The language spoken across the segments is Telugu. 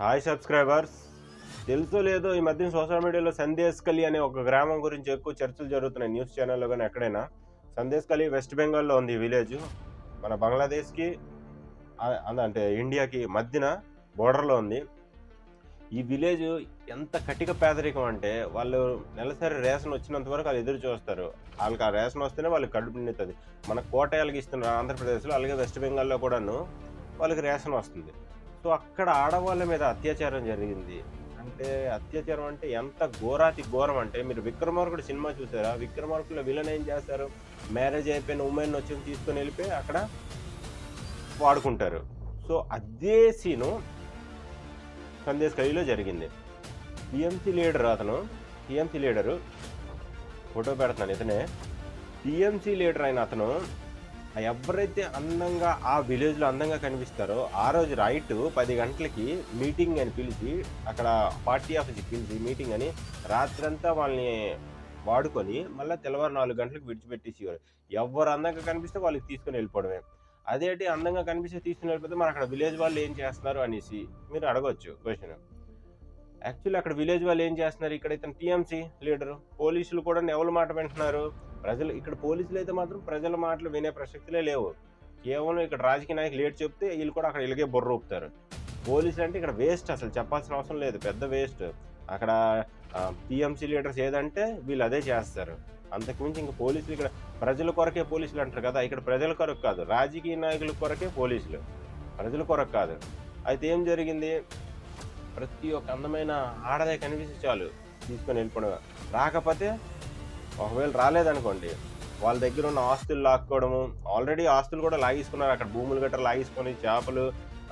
హాయ్ సబ్స్క్రైబర్స్ తెలుసో లేదో ఈ మధ్య సోషల్ మీడియాలో సందేశ్కలి అనే ఒక గ్రామం గురించి ఎక్కువ చర్చలు జరుగుతున్నాయి. న్యూస్ ఛానల్లో కానీ ఎక్కడైనా. సందేశ్కలి వెస్ట్ బెంగాల్లో ఉంది విలేజ్ మన బంగ్లాదేశ్కి అంటే ఇండియాకి మధ్యన బోర్డర్లో ఉంది. ఈ విలేజ్ ఎంత కటిక పేదరికం అంటే వాళ్ళు నెలసరి రేషన్ వచ్చినంత వరకు వాళ్ళు ఎదురు చూస్తారు. వాళ్ళకి ఆ రేషన్ వస్తేనే వాళ్ళకి కడుపు నిండుతుంది. మన కోటయాలకి ఇస్తున్నారు ఆంధ్రప్రదేశ్లో అలాగే వెస్ట్ బెంగాల్లో కూడాను వాళ్ళకి రేషన్ వస్తుంది. సో అక్కడ ఆడవాళ్ళ మీద అత్యాచారం జరిగింది. అంటే అత్యాచారం అంటే ఎంత ఘోరాతి ఘోరం అంటే మీరు విక్రమార్కుడు సినిమా చూసారా? విక్రమార్కులో విలన్ ఏం చేస్తారు? మ్యారేజ్ అయిపోయిన ఉమెన్ వచ్చి తీసుకొని వెళ్ళిపోయి అక్కడ వాడుకుంటారు. సో అదే సీను సందేశ్ కవిలో జరిగింది. టీఎంసీ లీడర్ అతను టీఎంసీ లీడరు ఫోటో పెడుతున్నాను ఇతనే. టీఎంసీ లీడర్ అయిన అతను ఎవరైతే అందంగా ఆ విలేజ్లో అందంగా కనిపిస్తారో ఆ రోజు రైట్ పది గంటలకి మీటింగ్ అని పిలిచి అక్కడ పార్టీ ఆఫీస్కి పిలిచి మీటింగ్ అని రాత్రంతా వాళ్ళని వాడుకొని మళ్ళీ తెల్లవారు నాలుగు గంటలకు విడిచిపెట్టేసేవారు. ఎవరు అందంగా కనిపిస్తే వాళ్ళకి తీసుకొని వెళ్ళిపోవడమే. అదేంటి అందంగా కనిపిస్తే తీసుకుని వెళ్ళిపోతే మరి అక్కడ విలేజ్ వాళ్ళు ఏం చేస్తున్నారు అనేసి మీరు అడగవచ్చు క్వశ్చన్. యాక్చువల్లీ అక్కడ విలేజ్ వాళ్ళు ఏం చేస్తున్నారు? ఇక్కడ ఇతను టీఎంసీ లీడరు. పోలీసులు కూడా ఎవరు మాట వింటున్నారు. ప్రజలు ఇక్కడ పోలీసులు అయితే మాత్రం ప్రజల మాటలు వినే ప్రసక్తులే లేవు. కేవలం ఇక్కడ రాజకీయ నాయకులు ఏడు చెప్తే వీళ్ళు కూడా అక్కడ ఇలాగే బుర్ర ఊపుతారు. పోలీసులు అంటే ఇక్కడ వేస్ట్ అసలు చెప్పాల్సిన అవసరం లేదు. పెద్ద వేస్ట్ అక్కడ టీఎంసీ లీడర్స్ ఏదంటే వీళ్ళు అదే చేస్తారు. అంతకుమించి ఇంకా పోలీసులు ఇక్కడ ప్రజల కొరకే పోలీసులు అంటారు కదా ఇక్కడ ప్రజల కొరకు కాదు. రాజకీయ నాయకుల కొరకే పోలీసులు. ప్రజల కొరకు కాదు. అయితే ఏం జరిగింది? ప్రతి ఒక్క అందమైన ఆడదే కనిపిస్తే చాలు. తీసుకొని వెళ్ళిపోవడం రాకపోతే ఒకవేళ రాలేదనుకోండి వాళ్ళ దగ్గర ఉన్న ఆస్తులు లాక్కోవడము ఆల్రెడీ ఆస్తులు కూడా లాగేసుకున్నారు. అక్కడ భూములు గట్రా లాగేసుకొని చేపలు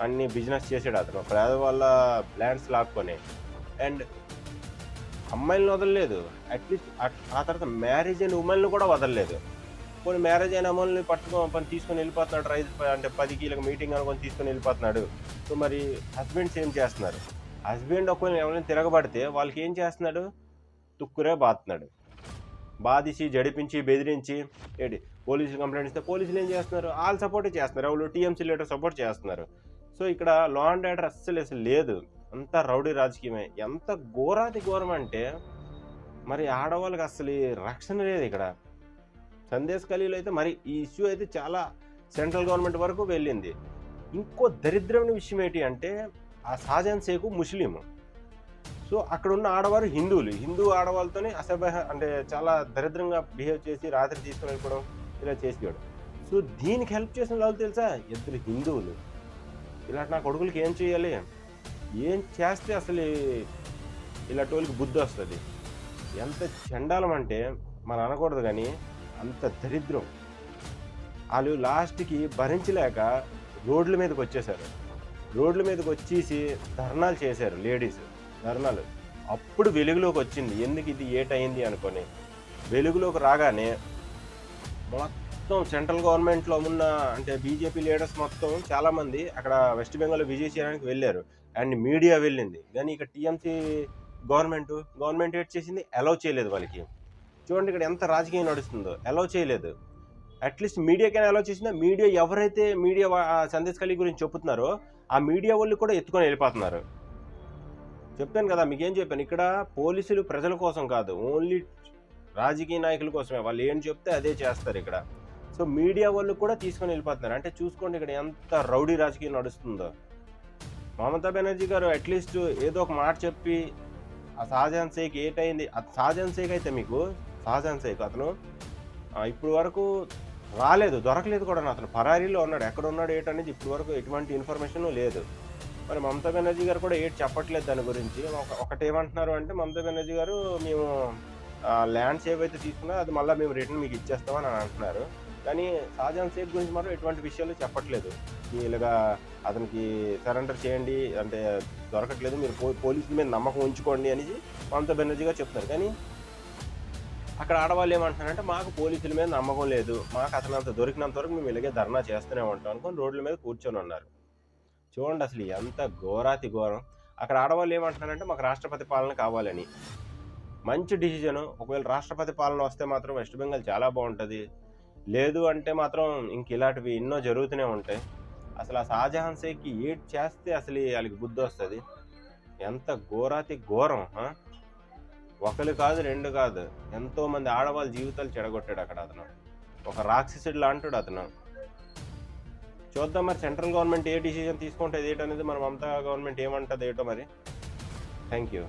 అన్ని బిజినెస్ చేసాడు అతను. పేదవాళ్ళ ల్యాండ్స్ లాక్కొని. అండ్ అమ్మాయిలను వదలలేదు. అట్లీస్ట్ ఆ తర్వాత మ్యారేజ్ అయిన ఉమెన్లు కూడా వదలలేదు. కొన్ని మ్యారేజ్ అయిన అమ్మాయిని పట్టుకో పని తీసుకొని వెళ్ళిపోతున్నాడు. రైతు అంటే పది కీలక మీటింగ్ అనుకొని తీసుకొని వెళ్ళిపోతున్నాడు. సో మరి హస్బెండ్స్ ఏం చేస్తున్నారు? హస్బెండ్ ఒకవేళ ఎవరైనా తిరగబడితే వాళ్ళకి ఏం చేస్తున్నాడు? తుక్కురే బాతున్నాడు బాధించి జడిపించి బెదిరించి ఏంటి? పోలీసులు కంప్లైంట్ ఇస్తే పోలీసులు ఏం చేస్తున్నారు? వాళ్ళు సపోర్టే చేస్తున్నారు. వాళ్ళు టీఎంసీ లీడర్ సపోర్ట్ చేస్తున్నారు. సో ఇక్కడ లా అండ్ ఆర్డర్ అస్సలు అసలు లేదు. అంత రౌడీ రాజకీయమే. ఎంత ఘోరాతి ఘోరం అంటే మరి ఆడవాళ్ళకి అసలు రక్షణ లేదు ఇక్కడ. సందేశ్ ఖలీలో అయితే మరి ఈ ఇష్యూ అయితే చాలా సెంట్రల్ గవర్నమెంట్ వరకు వెళ్ళింది. ఇంకో దరిద్రమైన విషయం ఏంటి అంటే ఆ షాజాన్ షేకు ముస్లిం సో అక్కడ ఉన్న ఆడవారు హిందువులు. హిందూ ఆడవాళ్ళతోనే అసభ్య అంటే చాలా దరిద్రంగా బిహేవ్ చేసి రాత్రి తీసుకుని వెళ్ళిపోవడం ఇలా చేసేవాడు. సో దీనికి హెల్ప్ చేసిన వాళ్ళు తెలుసా? ఇద్దరు హిందువులు. ఇలాంటి నా కొడుకులకి ఏం చేయాలి ఏం చేస్తే అసలు ఇలాంటి వాళ్ళకి బుద్ధి వస్తుంది? ఎంత చండాలం అంటే మనం అనకూడదు కానీ అంత దరిద్రం. వాళ్ళు లాస్ట్కి భరించలేక రోడ్ల మీదకి వచ్చేసారు. రోడ్ల మీదకి వచ్చేసి ధర్నాలు చేశారు లేడీస్ ధర్నాలు. అప్పుడు వెలుగులోకి వచ్చింది ఎందుకు ఇది ఏటైంది అనుకొని. వెలుగులోకి రాగానే మొత్తం సెంట్రల్ గవర్నమెంట్లో ఉన్న అంటే బీజేపీ లీడర్స్ మొత్తం చాలామంది అక్కడ వెస్ట్ బెంగాల్ విజయ్ చేయడానికి వెళ్ళారు. అండ్ మీడియా వెళ్ళింది. కానీ ఇక్కడ టీఎంసీ గవర్నమెంట్ గవర్నమెంట్ ఏడ్ చేసింది? అలౌ చేయలేదు వాళ్ళకి. చూడండి ఇక్కడ ఎంత రాజకీయం నడుస్తుందో. అలౌ చేయలేదు. అట్లీస్ట్ మీడియాకైనా అలౌ చేసిందా? మీడియా ఎవరైతే మీడియా సందేశ్ ఖలీ గురించి చెప్తున్నారో ఆ మీడియా వాళ్ళు కూడా ఎత్తుకొని వెళ్ళిపోతున్నారు. చెప్తాను కదా మీకేం చెప్పాను? ఇక్కడ పోలీసులు ప్రజల కోసం కాదు ఓన్లీ రాజకీయ నాయకుల కోసమే. వాళ్ళు ఏం చెప్తే అదే చేస్తారు ఇక్కడ. సో మీడియా వాళ్ళు కూడా తీసుకొని వెళ్ళిపోతున్నారు. అంటే చూసుకోండి ఇక్కడ ఎంత రౌడీ రాజకీయం నడుస్తుందో. మమతా బెనర్జీ గారు అట్లీస్ట్ ఏదో ఒక మాట చెప్పి ఆ షాజహాన్ షేక్ ఏటైంది? అది షాజహాన్ షేక్ అయితే మీకు? షాజహాన్ షేక్ అతను? ఇప్పుడు వరకు రాలేదు దొరకలేదు కూడా అతను. పరారీలో ఉన్నాడు ఎక్కడ ఉన్నాడు ఏంటనేది ఇప్పటి వరకు ఎటువంటి ఇన్ఫర్మేషన్ లేదు. మరి మమతా బెనర్జీ గారు కూడా ఏటి చెప్పట్లేదు దాని గురించి. ఒకటేమంటున్నారు ఒకటి ఏమంటున్నారు అంటే మమతా బెనర్జీ గారు మేము ల్యాండ్స్ ఏవైతే తీసుకున్నా అది మళ్ళీ మేము రిటర్న్ మీకు ఇచ్చేస్తామని అని అంటున్నారు. కానీ షాజహాన్ షేక్ గురించి మాత్రం ఎటువంటి విషయాలు చెప్పట్లేదు. ఇలాగా అతనికి సరెండర్ చేయండి అంటే దొరకట్లేదు మీరు పో పోలీసుల మీద నమ్మకం ఉంచుకోండి అని మమతా బెనర్జీ గారు చెప్తున్నారు. కానీ అక్కడ ఆడవాళ్ళు ఏమంటున్నారంటే మాకు పోలీసుల మీద నమ్మకం లేదు. మాకు అతను అంత దొరికినంత వరకు మేము ఇలాగే ధర్నా చేస్తూనే ఉంటాం అనుకొని రోడ్ల మీద కూర్చొని ఉన్నారు. చూడండి అసలు ఎంత ఘోరాతి ఘోరం. అక్కడ ఆడవాళ్ళు ఏమంటున్నారంటే మాకు రాష్ట్రపతి పాలన కావాలని. మంచి డిసిజన్. ఒకవేళ రాష్ట్రపతి పాలన వస్తే మాత్రం వెస్ట్ బెంగాల్ చాలా బాగుంటుంది. లేదు అంటే మాత్రం ఇంక ఇలాంటివి ఎన్నో జరుగుతూనే ఉంటాయి. అసలు ఆ షాజహాన్ షేక్కి ఏడ్ చేస్తే అసలు వాళ్ళకి బుద్ధి వస్తుంది. ఎంత ఘోరాతి ఘోరం ఒకరు కాదు రెండు కాదు. ఎంతో మంది ఆడవాళ్ళ జీవితాలు చెడగొట్టాడు అక్కడ అతను. ఒక రాక్షసుడు లాంటాడు అతను. చూద్దాం మరి సెంట్రల్ గవర్నమెంట్ ఏ డిసిజన్ తీసుకుంటే ఏంటనేది మన మమతా గవర్నమెంట్ ఏమంటుంది ఏటో మరి. Thank you